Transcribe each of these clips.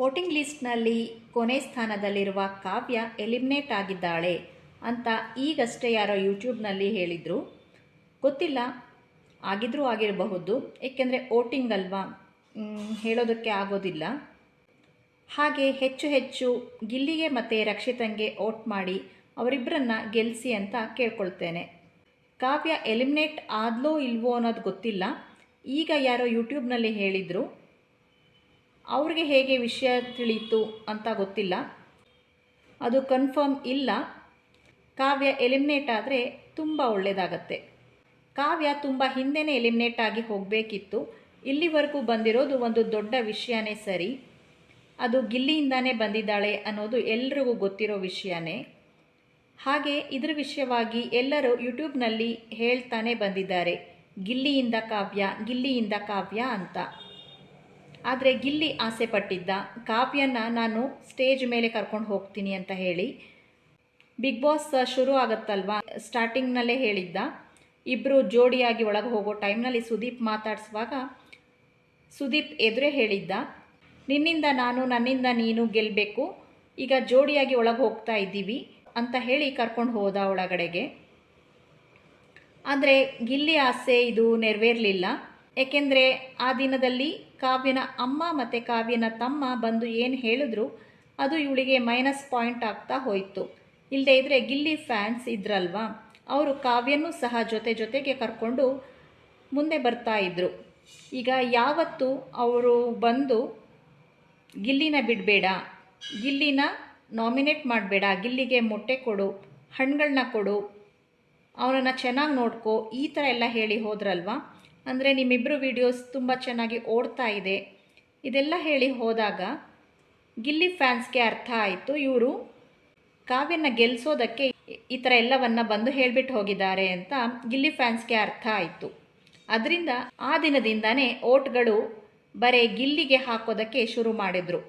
Voting ಲಿಸ್ಟ್ನಲ್ಲಿ ಕೊನೆ ಸ್ಥಾನದಲ್ಲಿರುವ ಕಾವ್ಯ eliminate ಆಗಿದ್ದಾಳೆ ಅಂತ ಈಗಷ್ಟೇ ಯಾರೋ ಯೂಟ್ಯೂಬ್ನಲ್ಲಿ ಹೇಳಿದರು. ಗೊತ್ತಿಲ್ಲ, ಆಗಿದ್ರೂ ಆಗಿರಬಹುದು, ಏಕೆಂದರೆ ವೋಟಿಂಗ್ ಅಲ್ವಾ ಹೇಳೋದಕ್ಕೆ ಆಗೋದಿಲ್ಲ. ಹಾಗೆ ಹೆಚ್ಚು ಹೆಚ್ಚು ಗಿಲ್ಲಿಗೆ ಮತ್ತು ರಕ್ಷಿತಂಗೆ ವೋಟ್ ಮಾಡಿ ಅವರಿಬ್ಬರನ್ನ ಗೆಲ್ಲಿಸಿ ಅಂತ ಕೇಳ್ಕೊಳ್ತೇನೆ. ಕಾವ್ಯ ಎಲಿಮಿನೇಟ್ ಆದಲೋ ಇಲ್ವೋ ಅನ್ನೋದು ಗೊತ್ತಿಲ್ಲ. ಈಗ ಯಾರೋ ಯೂಟ್ಯೂಬ್ನಲ್ಲಿ ಹೇಳಿದರು ಅವ್ರಿಗೆ ಹೇಗೆ ವಿಷಯ ತಿಳಿಯಿತು ಅಂತ ಗೊತ್ತಿಲ್ಲ. ಅದು ಕನ್ಫರ್ಮ್ ಇಲ್ಲ. ಕಾವ್ಯ ಎಲಿಮಿನೇಟ್ ಆದರೆ ತುಂಬ ಒಳ್ಳೆಯದಾಗತ್ತೆ ಕಾವ್ಯ ತುಂಬ ಹಿಂದೆನೇ ಎಲಿಮಿನೇಟ್ ಆಗಿ ಹೋಗಬೇಕಿತ್ತು. ಇಲ್ಲಿವರೆಗೂ ಬಂದಿರೋದು ಒಂದು ದೊಡ್ಡ ವಿಷಯನೇ ಸರಿ. ಅದು ಗಿಲ್ಲಿಯಿಂದಾನೇ ಬಂದಿದ್ದಾಳೆ ಅನ್ನೋದು ಎಲ್ರಿಗೂ ಗೊತ್ತಿರೋ ವಿಷಯನೇ. ಹಾಗೆ ಇದ್ರ ವಿಷಯವಾಗಿ ಎಲ್ಲರೂ ಯೂಟ್ಯೂಬ್ನಲ್ಲಿ ಹೇಳ್ತಾನೆ ಬಂದಿದ್ದಾರೆ. ಗಿಲ್ಲಿಯಿಂದ ಕಾವ್ಯ ಗಿಲ್ಲಿಯಿಂದ ಕಾವ್ಯ ಅಂತ. ಆದರೆ ಗಿಲ್ಲಿ ಆಸೆ ಪಟ್ಟಿದ್ದ. ಕಾವ್ಯನ ನಾನು ಸ್ಟೇಜ್ ಮೇಲೆ ಕರ್ಕೊಂಡು ಹೋಗ್ತೀನಿ ಅಂತ ಹೇಳಿ ಬಿಗ್ ಬಾಸ್ ಶುರು ಆಗುತ್ತಲ್ವಾ? ಸ್ಟಾರ್ಟಿಂಗ್ನಲ್ಲೇ ಹೇಳಿದ್ದ. ಇಬ್ಬರು ಜೋಡಿಯಾಗಿ ಒಳಗೆ ಹೋಗೋ ಟೈಮ್ನಲ್ಲಿ ಸುದೀಪ್ ಮಾತಾಡಿಸುವಾಗ ಸುದೀಪ್ ಎದುರೇ ಹೇಳಿದ್ದ. ನಿನ್ನಿಂದ ನಾನು, ನನ್ನಿಂದ ನೀನು ಗೆಲ್ಲಬೇಕು ಈಗ ಜೋಡಿಯಾಗಿ ಒಳಗೆ ಹೋಗ್ತಾ ಇದ್ದೀವಿ ಅಂತ ಹೇಳಿ ಕರ್ಕೊಂಡು ಹೋದ ಒಳಗಡೆಗೆ. ಆದರೆ ಗಿಲ್ಲಿ ಆಸೆ ಇದು ನೆರವೇರಲಿಲ್ಲ. ಏಕೆಂದರೆ ಆ ದಿನದಲ್ಲಿ ಕಾವ್ಯನ ಅಮ್ಮ ಮತ್ತು ಕಾವ್ಯನ ತಮ್ಮ ಬಂದು ಏನು ಹೇಳಿದ್ರು, ಅದು ಇವಳಿಗೆ ಮೈನಸ್ ಪಾಯಿಂಟ್ ಆಗ್ತಾ ಹೋಯಿತು. ಇಲ್ಲದೇ ಇದ್ದರೆ ಗಿಲ್ಲಿ ಫ್ಯಾನ್ಸ್ ಇದ್ರಲ್ವಾ? ಅವರು ಕಾವ್ಯನೂ ಸಹ ಜೊತೆ ಜೊತೆಗೆ ಕರ್ಕೊಂಡು ಮುಂದೆ ಬರ್ತಾ ಇದ್ದರು ಈಗ ಯಾವತ್ತು ಅವರು ಬಂದು ಗಿಲ್ಲಿನ ಬಿಡಬೇಡ, ಗಿಲ್ಲಿನ ನಾಮಿನೇಟ್ ಮಾಡಬೇಡ, ಗಿಲ್ಲಿಗೆ ಮೊಟ್ಟೆ ಕೊಡು ಹಣ್ಣುಗಳನ್ನ ಕೊಡು, ಅವನನ್ನು ಚೆನ್ನಾಗಿ ನೋಡ್ಕೋ, ಈ ಥರ ಎಲ್ಲ ಹೇಳಿ ಹೋದ್ರಲ್ವಾ? ಅಂದರೆ ನಿಮ್ಮಿಬ್ಬರು ವೀಡಿಯೋಸ್ ತುಂಬ ಚೆನ್ನಾಗಿ ಓಡ್ತಾ ಇದೆ. ಇದೆಲ್ಲ ಹೇಳಿ ಹೋದಾಗ ಗಿಲ್ಲಿ ಫ್ಯಾನ್ಸ್ಗೆ ಅರ್ಥ ಆಯಿತು. ಇವರು ಕಾವ್ಯನ ಗೆಲ್ಲಿಸೋದಕ್ಕೆ ಈ ಥರ ಎಲ್ಲವನ್ನು ಬಂದು ಹೇಳಿಬಿಟ್ಟು ಹೋಗಿದ್ದಾರೆ ಅಂತ ಗಿಲ್ಲಿ ಫ್ಯಾನ್ಸ್ಗೆ ಅರ್ಥ ಆಯಿತು. ಅದರಿಂದ ಆ ದಿನದಿಂದನೇ ಓಟ್ಗಳು ಬರೀ ಗಿಲ್ಲಿಗೆ ಹಾಕೋದಕ್ಕೆ ಶುರು ಮಾಡಿದರು.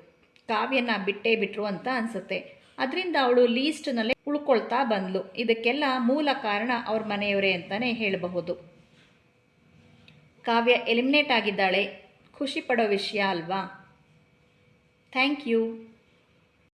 ಕಾವ್ಯನ ಬಿಟ್ಟೇ ಬಿಟ್ರು ಅಂತ ಅನಿಸುತ್ತೆ. ಅದರಿಂದ ಅವಳು ಲೀಸ್ಟ್ನಲ್ಲೇ ಉಳ್ಕೊಳ್ತಾ ಬಂದಳು ಇದಕ್ಕೆಲ್ಲ ಮೂಲ ಕಾರಣ ಅವ್ರ ಮನೆಯವರೇ ಅಂತಲೇ ಹೇಳಬಹುದು. ಕಾವ್ಯ ಎಲಿಮಿನೇಟ್ ಆಗಿದ್ದಾಳೆ. ಖುಷಿ ಪಡೋ ವಿಷಯ ಅಲ್ವಾ? Thank you